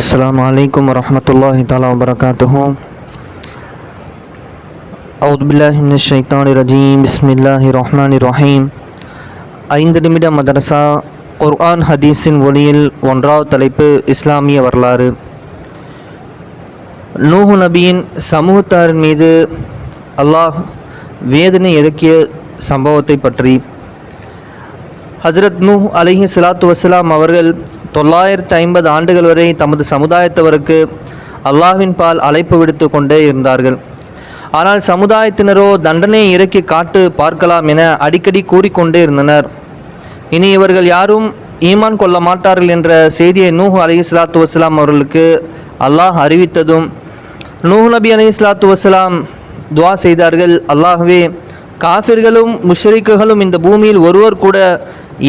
السلام عليكم ورحمة الله تعالى وبركاته أعوذ بالله من الشيطان الرجيم بسم الله الرحمن الرحيم ஐந்து நிமிட மதரசா குர்ஆன் ஹதீஸின் ஒளியில் ஒன்றாவது தலைப்பு இஸ்லாமிய வரலாறு நூஹு நபியின் சமூகத்தாரின் மீது அல்லாஹ் வேதனை இறக்கிய சம்பவத்தை பற்றி ஹஜரத் நூஹ் அலிஹி சலாத்து வசலாம் அவர்கள் தொள்ளாயிரத்து ஐம்பது ஆண்டுகள் வரை தமது சமுதாயத்தவருக்கு அல்லாஹ்வின் பால் அழைப்பு விடுத்து கொண்டே இருந்தார்கள். ஆனால் சமுதாயத்தினரோ தண்டனையை இறக்கி காட்டு பார்க்கலாம் என அடிக்கடி கூறிக்கொண்டே இருந்தனர். இனி இவர்கள் யாரும் ஈமான் கொள்ள மாட்டார்கள் என்ற செய்தியை நூஹ் அலி சலாத்து வசலாம் அவர்களுக்கு அல்லாஹ் அறிவித்ததும் நூஹ் நபி அலி சலாத்து வசலாம் துவா செய்தார்கள். அல்லாஹ்வே காஃபிர்களும் முஷ்ரிக்குகளும் இந்த பூமியில் ஒருவர் கூட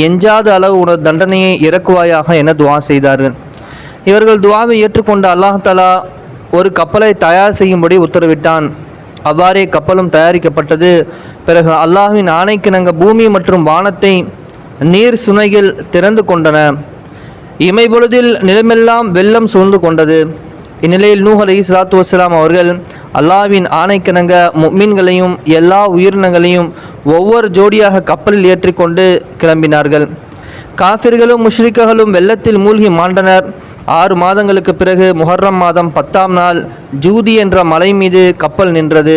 எஞ்சாத அளவு உனது தண்டனையை இறக்குவாயாக என துவா செய்தார்கள். இவர்கள் துவாவை ஏற்றுக்கொண்ட அல்லாஹ் தலா ஒரு கப்பலை தயார் செய்யும்படி உத்தரவிட்டான். அவ்வாறே கப்பலும் தயாரிக்கப்பட்டது. பிறகு அல்லாஹ்வின் ஆணைக்கிணங்க பூமி மற்றும் வானத்தை நீர் சுனையில் திறந்து கொண்டன. இமை பொழுதில் நிலமெல்லாம் வெள்ளம் சூழ்ந்து கொண்டது. இந்நிலையில் நூஹ் அலி சலாத்து வசலாம் அவர்கள் அல்லாஹ்வின் ஆணைக்கிணங்க முக்மீன்களையும் எல்லா உயிரினங்களையும் ஒவ்வொரு ஜோடியாக கப்பலில் ஏற்றிக்கொண்டு கிளம்பினார்கள். காஃபிர்களும் முஷ்ரிக்குகளும் வெள்ளத்தில் மூழ்கி மாண்டனர். ஆறு மாதங்களுக்கு பிறகு முஹர்ரம் மாதம் பத்தாம் நாள் ஜூதி என்ற மலை மீது கப்பல் நின்றது.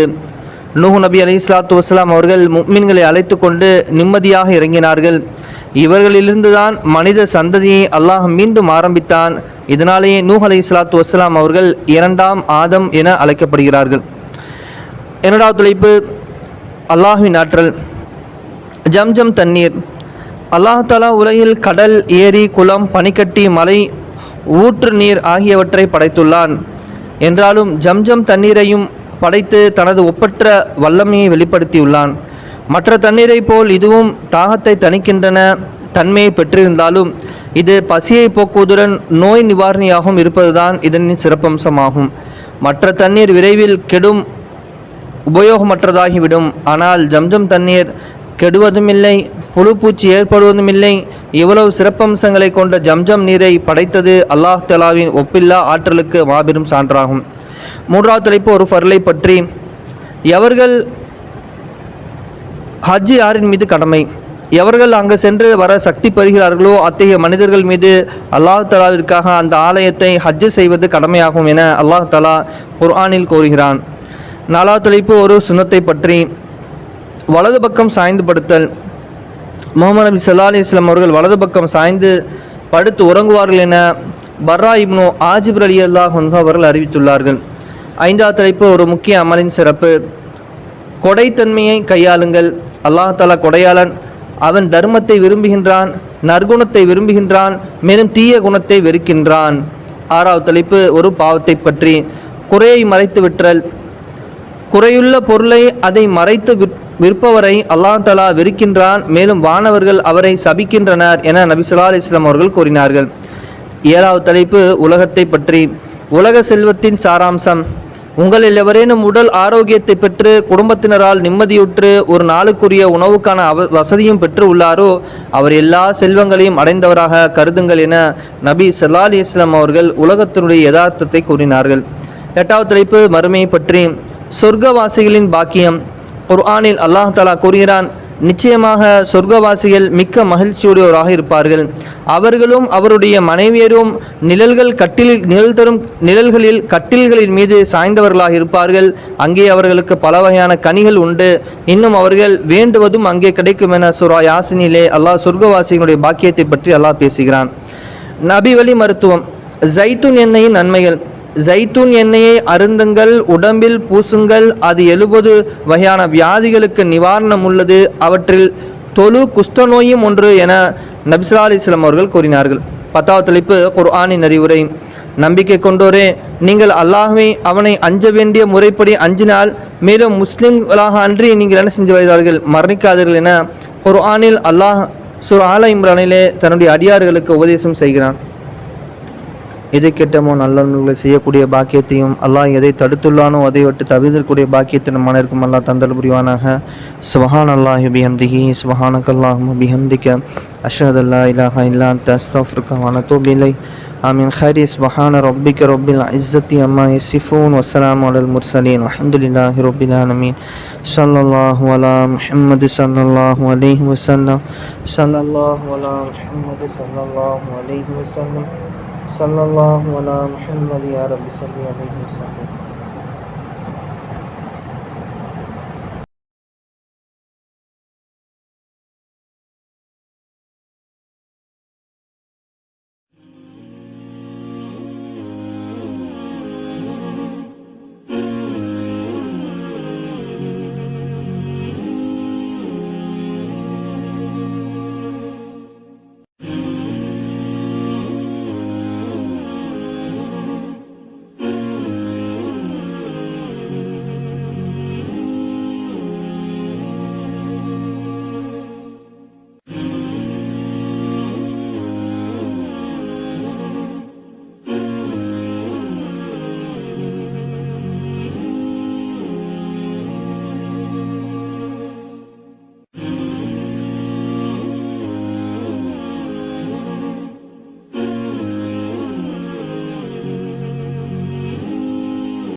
நூஹ் நபி அலி இஸ்லாத்து வஸ்லாம் அவர்கள் முக்மீன்களை அழைத்து கொண்டு நிம்மதியாக இறங்கினார்கள். இவர்களிலிருந்துதான் மனித சந்ததியை அல்லாஹ் மீண்டும் ஆரம்பித்தான். இதனாலேயே நூஹ் அலி இஸ்லாத்து வஸ்லாம் அவர்கள் இரண்டாம் ஆதம் என அழைக்கப்படுகிறார்கள். இரண்டாவது தலைப்பு அல்லாஹின் ஆற்றல். ஜம்ஜம் தண்ணீர். அல்லாஹாலா உலகில் கடல் ஏரி குளம் பனிக்கட்டி மலை ஊற்று நீர் ஆகியவற்றை படைத்துள்ளான். என்றாலும் ஜம்ஜம் தண்ணீரையும் படைத்து தனது ஒப்பற்ற வல்லமையை வெளிப்படுத்தியுள்ளான். மற்ற தண்ணீரை போல் இதுவும் தாகத்தை தணிக்கின்றன தன்மையை பெற்றிருந்தாலும் இது பசியை போக்குவதுடன் நோய் நிவாரணியாகவும் இருப்பதுதான் இதன் சிறப்பம்சமாகும். மற்ற தண்ணீர் விரைவில் கெடும் உபயோகமற்றதாகிவிடும். ஆனால் ஜம்ஜம் தண்ணீர் கெடுவதும் இல்லை புழுப்பூச்சி ஏற்படுவதும் இல்லை இவ்வளவு சிறப்பம்சங்களை கொண்ட ஜம்ஜம் நீரை படைத்தது அல்லாஹ் தலாவின் ஒப்பில்லா ஆற்றலுக்கு மாபெரும் சான்றாகும். மூன்றாவது தலைப்பு ஒரு ஃபர்லை பற்றி. எவர்கள் ஹஜ் யாரின் மீது கடமை? எவர்கள் அங்கு சென்று வர சக்தி பெறுகிறார்களோ அத்தகைய மனிதர்கள் மீது அல்லாஹ் தலாவிற்காக அந்த ஆலயத்தை ஹஜ்ஜு செய்வது கடமையாகும் என அல்லாஹ் தலா குர்ஆனில் கூறுகிறான். நாலாவது தொலைப்பு ஒரு சுனத்தை பற்றி. வலது பக்கம் சாய்ந்து படுத்தல். முகமது நபி சல்லா அலி இஸ்லாம் அவர்கள் வலது பக்கம் சாய்ந்து படுத்து உறங்குவார்கள் என பர்ரா இப்னு ஆஜிப் அலி அல்லாஹ் அவர்கள் அறிவித்துள்ளார்கள். ஐந்தாவது தலைப்பு ஒரு முக்கிய அமலின் சிறப்பு. கொடைத்தன்மையை கையாளுங்கள். அல்லாஹாலா கொடையாளன் அவன் தர்மத்தை விரும்புகின்றான் நற்குணத்தை விரும்புகின்றான் மேலும் தீய குணத்தை வெறுக்கின்றான். ஆறாவது தலைப்பு ஒரு பாவத்தை பற்றி. குறையை மறைத்து விற்றல். குறையுள்ள பொருளை அதை மறைத்து விற் விற்பவரை அல்லாஹ் தலா வெறுக்கின்றான் மேலும் வானவர்கள் அவரை சபிக்கின்றனர் என நபி சொல்லா அலிஸ்லாம் அவர்கள் கூறினார்கள். ஏழாவது தலைப்பு உலகத்தை பற்றி. உலக செல்வத்தின் சாராம்சம். உங்களில் எவரேனும் உடல் ஆரோக்கியத்தை பெற்று குடும்பத்தினரால் நிம்மதியுற்று ஒரு நாளுக்குரிய உணவுக்கான அவ வசதியும் பெற்று உள்ளாரோ அவர் எல்லா செல்வங்களையும் அடைந்தவராக கருதுங்கள் என நபி சல்லா அலி இஸ்லாம் அவர்கள் உலகத்தினுடைய யதார்த்தத்தை கூறினார்கள். எட்டாவது தலைப்பு மறுமையை பற்றி. சொர்க்கவாசிகளின் பாக்கியம். குர்ஆனில் அல்லாஹ் தலா கூறுகிறான் நிச்சயமாக சொர்க்கவாசிகள் மிக்க மகிழ்ச்சியுடையோராக இருப்பார்கள். அவர்களும் அவருடைய மனைவியரும் நிழல்கள் கட்டில் நிழல் தரும் நிழல்களில் கட்டில்களின் மீது சாய்ந்தவர்களாக இருப்பார்கள். அங்கே அவர்களுக்கு பல வகையான கனிகள் உண்டு. இன்னும் அவர்கள் வேண்டுவதும் அங்கே கிடைக்கும் என சுரா யாசினிலே அல்லாஹ் சொர்க்கவாசிகளுடைய பாக்கியத்தை பற்றி அல்லாஹ் பேசுகிறான். நபிவழி மருத்துவம். ஜைத்துன் எண்ணெயின் நன்மைகள். ஜைத்தூன் எண்ணெயை அருந்துங்கள் உடம்பில் பூசுங்கள். அது எழுபது வகையான வியாதிகளுக்கு நிவாரணம் உள்ளது. அவற்றில் தொழு குஷ்டநோயும் ஒன்று என நபிசா அலிஸ்லாம் அவர்கள் கூறினார்கள். பத்தாவது தலைப்பு குர்ஆனின் அறிவுரை. நம்பிக்கை கொண்டோரே நீங்கள் அல்லாஹ்வை அவனை அஞ்ச வேண்டிய முறைப்படி அஞ்சினால் மேலும் முஸ்லிம்களாக அன்றி நீங்கள் என்ன செஞ்சு வருகிறார்கள்? மரணிக்காதீர்கள் என குர்ஆனில் அல்லாஹ் சுர் ஆல இம்ரானிலே தன்னுடைய அடியார்களுக்கு உபதேசம் செய்கிறான். எதை கெட்டமோ நல்லவர்களை செய்யக்கூடிய பாக்கியத்தையும் அல்லாஹ் எதை தடுத்துள்ளானோ அதை விட்டு தவிர்க்கக்கூடிய பாக்கியத்தை நம் மனதிற்கும் அல்லாஹ் தந்தல் புரிவானாக சுபஹான் அல்லாஹி பிஹம்திஹி சுபஹானக் அல்லாஹும் பிஹம்திக்க அஷ்ஹது அல்லா இலாஹா இல்லா அன்த அஸ்தக்ஃபிருக்க வ அத்தூபு இலைக் آمين خير سبحان ربك رب العزة عما يصفون وسلام على المرسلين والحمد لله رب العالمين صلى الله على محمد صلى الله عليه وسلم صلى الله على محمد صلى الله عليه وسلم صلى الله على محمد يا رب صل عليه وسلم.